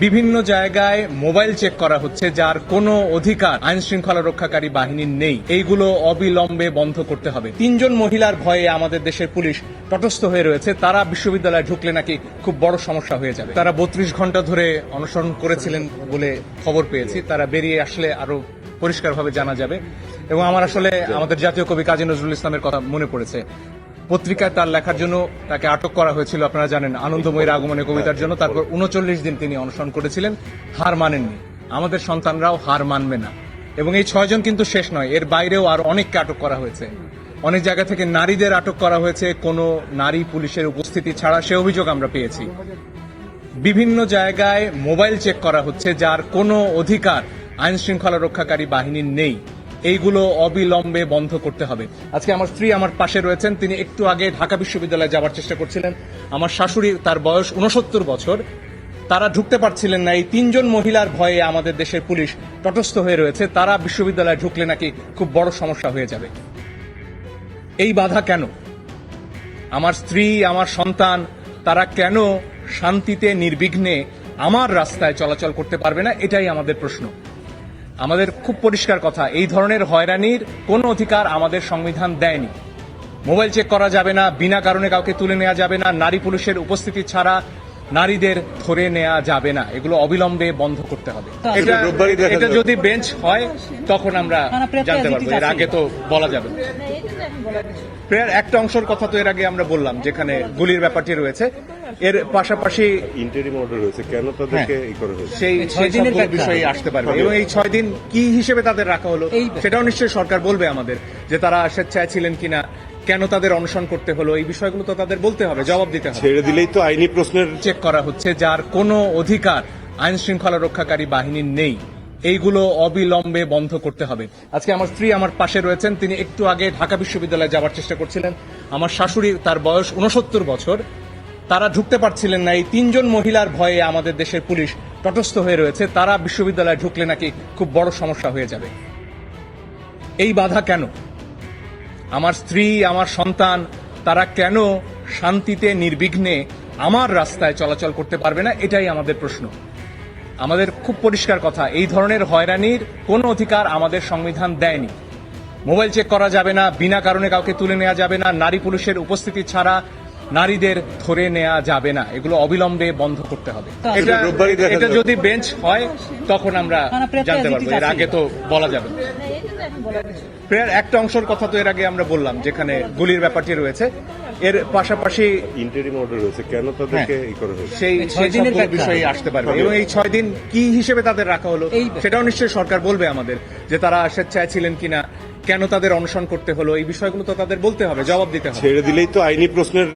বিভিন্ন জায়গায় mobile check করা হচ্ছে, যার কোনো অধিকার আইন শৃঙ্খলা রক্ষাকারী বাহিনীর নেই। এইগুলো অবিলম্বে বন্ধ করতে হবে। তিনজন মহিলার ভয়ে আমাদের দেশের পুলিশ তটস্থ হয়ে রয়েছে। তারা বিশ্ববিদ্যালয়ে ঢুকলে নাকি খুব বড় সমস্যা হয়ে যাবে। তারা বত্রিশ ঘণ্টা ধরে অনুসরণ করেছিলেন বলে খবর পেয়েছি। তারা বেরিয়ে আসলে আরও পরিষ্কারভাবে জানা যাবে। এবং আমার আসলে আমাদের জাতীয় কবি কাজী নজরুল ইসলামের কথা মনে পড়েছে। পত্রিকায় তার লেখার জন্য তাকে আটক করা হয়েছিল, আপনারা জানেন, আনন্দময়ীর আগমনে কবিতার জন্য। তারপর উনচল্লিশ দিন তিনি অনশন করেছিলেন, হার মানেননি। আমাদের সন্তানরাও হার মানবে না। এবং এই ছয়জন কিন্তু শেষ নয়, এর বাইরেও আর অনেককে আটক করা হয়েছে। অনেক জায়গা থেকে নারীদের আটক করা হয়েছে, কোনো নারী পুলিশের উপস্থিতি ছাড়া সে অভিযোগ আমরা পেয়েছি। বিভিন্ন জায়গায় মোবাইল চেক করা হচ্ছে, যার কোনো অধিকার আইন শৃঙ্খলা রক্ষাকারী বাহিনীর নেই। এইগুলো অবিলম্বে বন্ধ করতে হবে। আজকে আমার স্ত্রী আমার পাশে রয়েছেন, তিনি একটু আগে ঢাকা বিশ্ববিদ্যালয়ে যাওয়ার চেষ্টা করছিলেন। আমার শাশুড়ি তার বয়স উনসত্তর বছর, তারা ঢুকতে পারছিলেন না। এই তিনজন মহিলার ভয়ে আমাদের দেশের পুলিশ তটস্থ হয়ে রয়েছে। তারা বিশ্ববিদ্যালয়ে ঢুকলে নাকি খুব বড় সমস্যা হয়ে যাবে। এই বাধা কেন? আমার স্ত্রী, আমার সন্তান, তারা কেন শান্তিতে, নির্বিঘ্নে আমার রাস্তায় চলাচল করতে পারবে না? এটাই আমাদের প্রশ্ন। আমাদের খুব পরিষ্কার কথা এই ধরনের হয়রানির কোনো অধিকার আমাদের সংবিধান দেয়নি। মোবাইল চেক করা যাবে না বিনা কারণে কাউকে তুলে নেওয়া যাবে না নারী পুলিশের উপস্থিতি ছাড়া নারীদের ধরে নেওয়া যাবে না। এগুলো অবিলম্বে বন্ধ করতে হবে। এটা। যদি বেঞ্চ হয় তখন আমরা জানতে পারব। এর আগে তো বলা যাবে না। প্রেয়ার একটা অংশের কথা তো এর আগে আমরা বললাম যেখানে গুলির ব্যাপারটি রয়েছে। এর পাশাপাশি ইন্টারিম অর্ডার হয়েছে কেন তাদেরকে এই করা হয়েছে? সেই ছয় দিনের বিষয়ে আসতে পারবে। এবং এই ছয় দিন কি হিসেবে তাদের রাখা হলো সেটাও নিশ্চয়ই সরকার বলবে আমাদের যে তারা স্বেচ্ছায় ছিলেন কিনা কেন তাদের অনশন করতে হলো এই বিষয়গুলো তো তাদের বলতে হবে জবাব দিতে হবে। ছেড়ে দিলেই তো আইনি প্রশ্নের চেক করা হচ্ছে যার কোনো অধিকার আইন শৃঙ্খলা রক্ষাকারী বাহিনীর নেই। এইগুলো অবিলম্বে বন্ধ করতে হবে। আজকে আমার স্ত্রী আমার পাশে রয়েছেন, তিনি একটু আগে ঢাকা বিশ্ববিদ্যালয়ে যাওয়ার চেষ্টা করছিলেন। আমার শাশুড়ি তার বয়স উনসত্তর বছর। তারা ঢুকতে পারছিলেন না, এই তিনজন মহিলার ভয়ে আমাদের দেশের পুলিশ তটস্থ হয়ে রয়েছে। তারা বিশ্ববিদ্যালয়ে ঢুকলে নাকি খুব বড় সমস্যা হয়ে যাবে। এই বাধা কেন? আমার স্ত্রী, আমার সন্তান, তারা কেন শান্তিতে, নির্বিঘ্নে আমার রাস্তায় চলাচল করতে পারবে না? এটাই আমাদের প্রশ্ন। আমাদের খুব পরিষ্কার কথা এই ধরনের হয়রানির কোনো অধিকার আমাদের সংবিধান দেয়নি। মোবাইল চেক করা যাবে না বিনা কারণে কাউকে তুলে নেওয়া যাবে না নারী পুলিশের উপস্থিতি ছাড়া নারীদের ধরে নেওয়া যাবে না। এগুলো অবিলম্বে বন্ধ করতে হবে। এটা যাবে। যদি বেঞ্চ হয় তখন আমরা জানতে পারব। এর আগে তো বলা যাবে না। প্রেয়ার একটা অংশের কথা তো এর আগে আমরা বললাম যেখানে গুলির ব্যাপারটি রয়েছে। এর পাশাপাশি ইন্টারিম অর্ডার হয়েছে কেন তাদেরকে এই করা হয়েছে? সেই ছয় দিনের বিষয়ে আসতে পারবে। এবং এই ছয় দিন কি হিসেবে তাদের রাখা হলো সেটাও নিশ্চয়ই সরকার বলবে আমাদের যে তারা স্বেচ্ছায় ছিলেন কিনা কেন তাদের অনশন করতে হলো এই বিষয়গুলো তো তাদের বলতে হবে জবাব দিতে হবে। ছেড়ে দিলেই তো আইনি প্রশ্নের